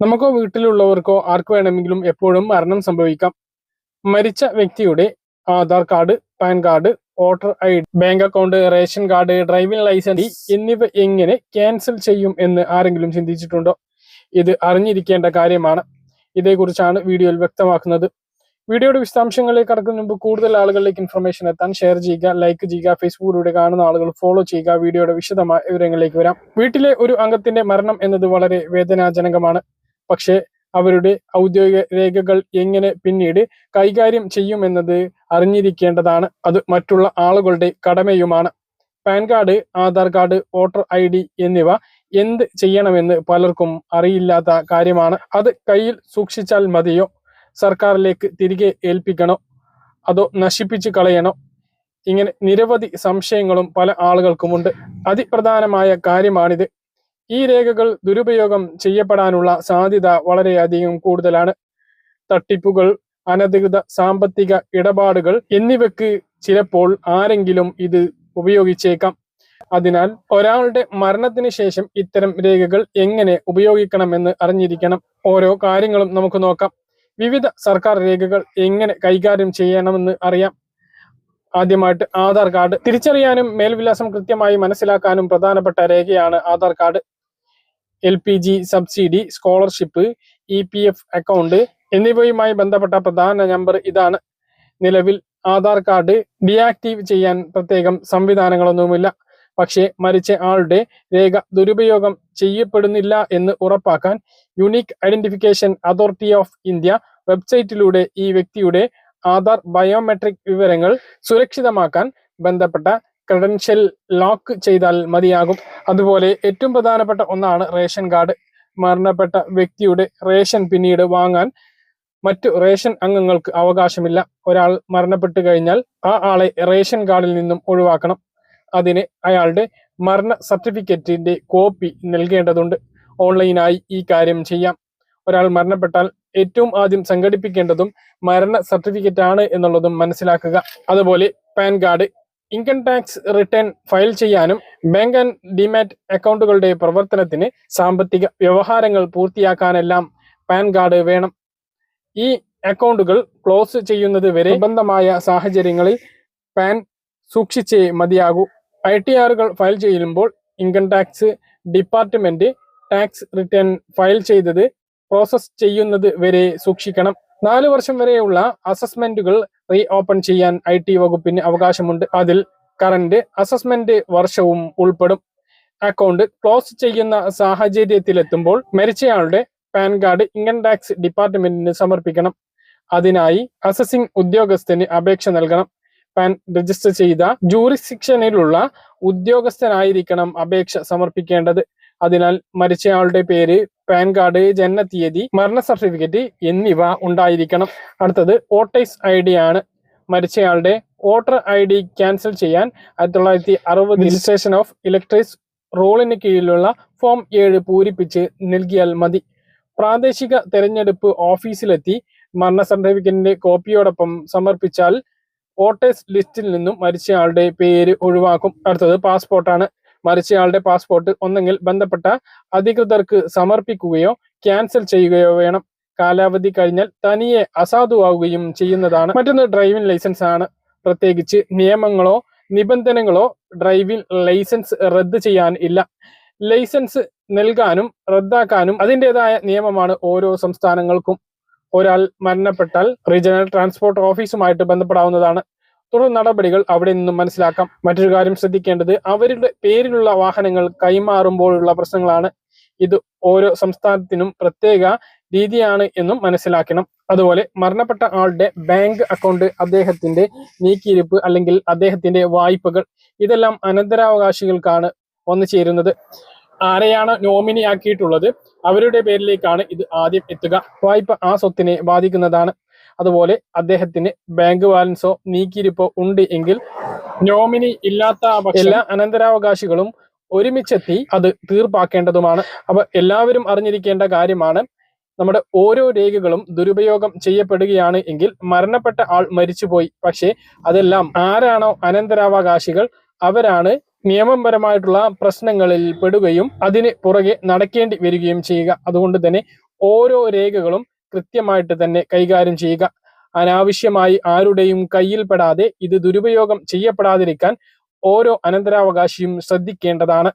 നമുക്കോ വീട്ടിലുള്ളവർക്കോ ആർക്ക് വേണമെങ്കിലും എപ്പോഴും മരണം സംഭവിക്കാം. മരിച്ച വ്യക്തിയുടെ Aadhaar card PAN card voter I D bank account ration card driving licence എന്നിവ എങ്ങനെ ക്യാൻസൽ ചെയ്യും എന്ന് ആരെങ്കിലും ചിന്തിച്ചിട്ടുണ്ടോ? ഇത് അറിഞ്ഞിരിക്കേണ്ട കാര്യമാണ്. ഇതേക്കുറിച്ചാണ് വീഡിയോയിൽ വ്യക്തമാക്കുന്നത്. വീഡിയോയുടെ വിശദാംശങ്ങളിലേക്ക് കടക്കുന്നതിന് മുമ്പ് കൂടുതൽ ആളുകളിലേക്ക് ഇൻഫർമേഷൻ എത്താൻ ഷെയർ ചെയ്യുക ലൈക്ക് ചെയ്യുക ഫേസ്ബുക്കിലൂടെ കാണുന്ന ആളുകൾ ഫോളോ ചെയ്യുക വീഡിയോയുടെ വിശദമായ വിവരങ്ങളിലേക്ക് വരാം. വീട്ടിലെ ഒരു അംഗത്തിന്റെ മരണം എന്നത് വളരെ വേദനാജനകമാണ്. പക്ഷേ അവരുടെ ഔദ്യോഗിക രേഖകൾ എങ്ങനെ പിന്നീട് കൈകാര്യം ചെയ്യുമെന്നത് അറിഞ്ഞിരിക്കേണ്ടതാണ്. അത് മറ്റുള്ള ആളുകളുടെ കടമയുമാണ്. PAN card Aadhaar card voter I D എന്നിവ എന്ത് ചെയ്യണമെന്ന് പലർക്കും അറിയില്ലാത്ത കാര്യമാണ്. അത് കയ്യിൽ സൂക്ഷിച്ചാൽ മതിയോ? സർക്കാരിലേക്ക് തിരികെ ഏൽപ്പിക്കണോ? അതോ നശിപ്പിച്ച് കളയണോ? ഇങ്ങനെ നിരവധി സംശയങ്ങളും പല ആളുകൾക്കുമുണ്ട്. അതിപ്രധാനമായ കാര്യമാണിത്. ഈ രേഖകൾ ദുരുപയോഗം ചെയ്യപ്പെടാനുള്ള സാധ്യത വളരെയധികം കൂടുതലാണ്. തട്ടിപ്പുകൾ അനധികൃത സാമ്പത്തിക ഇടപാടുകൾ എന്നിവയ്ക്ക് ചിലപ്പോൾ ആരെങ്കിലും ഇത് ഉപയോഗിച്ചേക്കാം. അതിനാൽ ഒരാളുടെ മരണത്തിന് ശേഷം ഇത്തരം രേഖകൾ എങ്ങനെ ഉപയോഗിക്കണമെന്ന് അറിഞ്ഞിരിക്കണം. ഓരോ കാര്യങ്ങളും നമുക്ക് നോക്കാം. വിവിധ സർക്കാർ രേഖകൾ എങ്ങനെ കൈകാര്യം ചെയ്യണമെന്ന് അറിയാം. ആദ്യമായിട്ട് ആധാർ കാർഡ്. തിരിച്ചറിയാനും മേൽവിലാസം കൃത്യമായി മനസ്സിലാക്കാനും പ്രധാനപ്പെട്ട രേഖയാണ് Aadhaar card. L P G subsidy scholarship E P F account എന്നിവയുമായി ബന്ധപ്പെട്ട പ്രധാന നമ്പർ ഇതാണ്. നിലവിൽ ആധാർ കാർഡ് ഡിയാക്റ്റീവ് ചെയ്യാൻ പ്രത്യേകം സംവിധാനങ്ങളൊന്നുമില്ല. പക്ഷേ മരിച്ച ആളുടെ രേഖ ദുരുപയോഗം ചെയ്യപ്പെടുന്നില്ല എന്ന് ഉറപ്പാക്കാൻ unique identification authority of India വെബ്സൈറ്റിലൂടെ ഈ വ്യക്തിയുടെ ആധാർ ബയോമെട്രിക് വിവരങ്ങൾ സുരക്ഷിതമാക്കാൻ ബന്ധപ്പെട്ട ക്രെഡൻഷ്യൽ ലോക്ക് ചെയ്താൽ മതിയാകും. അതുപോലെ ഏറ്റവും പ്രധാനപ്പെട്ട ഒന്നാണ് റേഷൻ കാർഡ്. മരണപ്പെട്ട വ്യക്തിയുടെ റേഷൻ പിന്നീട് വാങ്ങാൻ മറ്റു റേഷൻ അംഗങ്ങൾക്ക് അവകാശമില്ല. ഒരാൾ മരണപ്പെട്ടു കഴിഞ്ഞാൽ ആ ആളെ റേഷൻ കാർഡിൽ നിന്നും ഒഴിവാക്കണം. അതിന് അയാളുടെ മരണ സർട്ടിഫിക്കറ്റിന്റെ കോപ്പി നൽകേണ്ടതുണ്ട്. ഓൺലൈനായി ഈ കാര്യം ചെയ്യാം. ഒരാൾ മരണപ്പെട്ടാൽ ഏറ്റവും ആദ്യം സംഘടിപ്പിക്കേണ്ടതും മരണ സർട്ടിഫിക്കറ്റ് ആണ് എന്നുള്ളതും മനസ്സിലാക്കുക. അതുപോലെ PAN card income tax return file ചെയ്യാനും ബാങ്ക് ആൻഡ് ഡിമാറ്റ് അക്കൗണ്ടുകളുടെ പ്രവർത്തനത്തിന് സാമ്പത്തിക വ്യവഹാരങ്ങൾ പൂർത്തിയാക്കാനെല്ലാം പാൻ കാർഡ് വേണം. ഈ അക്കൗണ്ടുകൾ ക്ലോസ് ചെയ്യുന്നത് വരെ നിർബന്ധമായ സാഹചര്യങ്ങളിൽ പാൻ സൂക്ഷിച്ചേ മതിയാകൂ. ഐ ടി ആറുകൾ ഫയൽ ചെയ്യുമ്പോൾ income tax department tax return file ചെയ്തത് പ്രോസസ് ചെയ്യുന്നത് വരെ സൂക്ഷിക്കണം. നാല് വർഷം വരെയുള്ള അസസ്മെന്റുകൾ റീ ഓപ്പൺ ചെയ്യാൻ ഐ ടി വകുപ്പിന് അവകാശമുണ്ട്. അതിൽ കറന്റ് അസസ്മെന്റ് വർഷവും ഉൾപ്പെടും. അക്കൗണ്ട് ക്ലോസ് ചെയ്യുന്ന സാഹചര്യത്തിലെത്തുമ്പോൾ മരിച്ചയാളുടെ പാൻ കാർഡ് ഇൻകം ടാക്സ് ഡിപ്പാർട്ട്മെന്റിന് സമർപ്പിക്കണം. അതിനായി അസസിംഗ് ഉദ്യോഗസ്ഥന് അപേക്ഷ നൽകണം. പാൻ രജിസ്റ്റർ ചെയ്ത ജൂറിസിക്ഷനിലുള്ള ഉദ്യോഗസ്ഥനായിരിക്കണം അപേക്ഷ സമർപ്പിക്കേണ്ടത്. അതിനാൽ മരിച്ചയാളുടെ പേര് പാൻ കാർഡ് ജനന തീയതി മരണ സർട്ടിഫിക്കറ്റ് എന്നിവ ഉണ്ടായിരിക്കണം. അടുത്തത് വോട്ടേഴ്സ് ഐ ഡി ആണ്. മരിച്ചയാളുടെ വോട്ടർ ഐ ഡി ക്യാൻസൽ ചെയ്യാൻ ആയിരത്തി തൊള്ളായിരത്തി അറുപത് രജിസ്ട്രേഷൻ ഓഫ് ഇലക്ട്രിക്സ് റൂളിന് കീഴിലുള്ള ഫോം ഏഴ് പൂരിപ്പിച്ച് നൽകിയാൽ മതി. പ്രാദേശിക തെരഞ്ഞെടുപ്പ് ഓഫീസിലെത്തി മരണ സർട്ടിഫിക്കറ്റിന്റെ കോപ്പിയോടൊപ്പം സമർപ്പിച്ചാൽ വോട്ടേഴ്സ് ലിസ്റ്റിൽ നിന്നും മരിച്ചയാളുടെ പേര് ഒഴിവാക്കും. അടുത്തത് പാസ്പോർട്ടാണ്. മരിച്ചയാളുടെ പാസ്പോർട്ട് ഒന്നെങ്കിൽ ബന്ധപ്പെട്ട അധികൃതർക്ക് സമർപ്പിക്കുകയോ ക്യാൻസൽ ചെയ്യുകയോ വേണം. കാലാവധി കഴിഞ്ഞാൽ തനിയെ അസാധുവാകുകയും ചെയ്യുന്നതാണ്. മറ്റൊന്ന് ഡ്രൈവിംഗ് ലൈസൻസ് ആണ്. പ്രത്യേകിച്ച് നിയമങ്ങളോ നിബന്ധനകളോ ഡ്രൈവിംഗ് ലൈസൻസ് റദ്ദ് ചെയ്യാൻ ഇല്ല. ലൈസൻസ് നൽകാനും റദ്ദാക്കാനും അതിന്റെതായ നിയമമാണ് ഓരോ സംസ്ഥാനങ്ങൾക്കും. ഒരാൾ മരണപ്പെട്ടാൽ റീജിയണൽ ട്രാൻസ്പോർട്ട് ഓഫീസുമായിട്ട് ബന്ധപ്പെടാവുന്നതാണ്. തുടർ നടപടികൾ അവിടെ നിന്നും മനസ്സിലാക്കാം. മറ്റൊരു കാര്യം ശ്രദ്ധിക്കേണ്ടത് അവരുടെ പേരിലുള്ള വാഹനങ്ങൾ കൈമാറുമ്പോഴുള്ള പ്രശ്നങ്ങളാണ്. ഇത് ഓരോ സംസ്ഥാനത്തിനും പ്രത്യേക രീതിയാണ് എന്നും മനസ്സിലാക്കണം. അതുപോലെ മരണപ്പെട്ട ആളുടെ ബാങ്ക് അക്കൗണ്ട് അദ്ദേഹത്തിന്റെ നീക്കിയിരിപ്പ് അല്ലെങ്കിൽ അദ്ദേഹത്തിന്റെ വായ്പകൾ ഇതെല്ലാം അനന്തരാവകാശികൾക്കാണ് വന്നു ചേരുന്നത്. ആരെയാണ് നോമിനി ആക്കിയിട്ടുള്ളത് അവരുടെ പേരിലേക്കാണ് ഇത് ആദ്യം എത്തുക. വായ്പ ആ സ്വത്തിനെ ബാധിക്കുന്നതാണ്. അതുപോലെ അദ്ദേഹത്തിന് ബാങ്ക് ബാലൻസോ നീക്കിയിരിപ്പോ ഉണ്ട് എങ്കിൽ നോമിനി ഇല്ലാത്ത എല്ലാ അനന്തരാവകാശികളും ഒരുമിച്ചെത്തി അത് തീർപ്പാക്കേണ്ടതുമാണ്. അപ്പൊ എല്ലാവരും അറിഞ്ഞിരിക്കേണ്ട കാര്യമാണ് നമ്മുടെ ഓരോ രേഖകളും ദുരുപയോഗം ചെയ്യപ്പെടുകയാണ് എങ്കിൽ മരണപ്പെട്ട ആൾ മരിച്ചുപോയി. പക്ഷേ അതെല്ലാം ആരാണോ അനന്തരാവകാശികൾ അവരാണ് നിയമപരമായിട്ടുള്ള പ്രശ്നങ്ങളിൽ പെടുകയും അതിന് പുറകെ നടക്കേണ്ടി വരികയും ചെയ്യുക. അതുകൊണ്ട് തന്നെ ഓരോ രേഖകളും കൃത്യമായിട്ട് തന്നെ കൈകാര്യം ചെയ്യുക. അനാവശ്യമായി ആരുടെയും കയ്യിൽപ്പെടാതെ ഇത് ദുരുപയോഗം ചെയ്യപ്പെടാതിരിക്കാൻ ഓരോ അനന്തരാവകാശിയും ശ്രദ്ധിക്കേണ്ടതാണ്.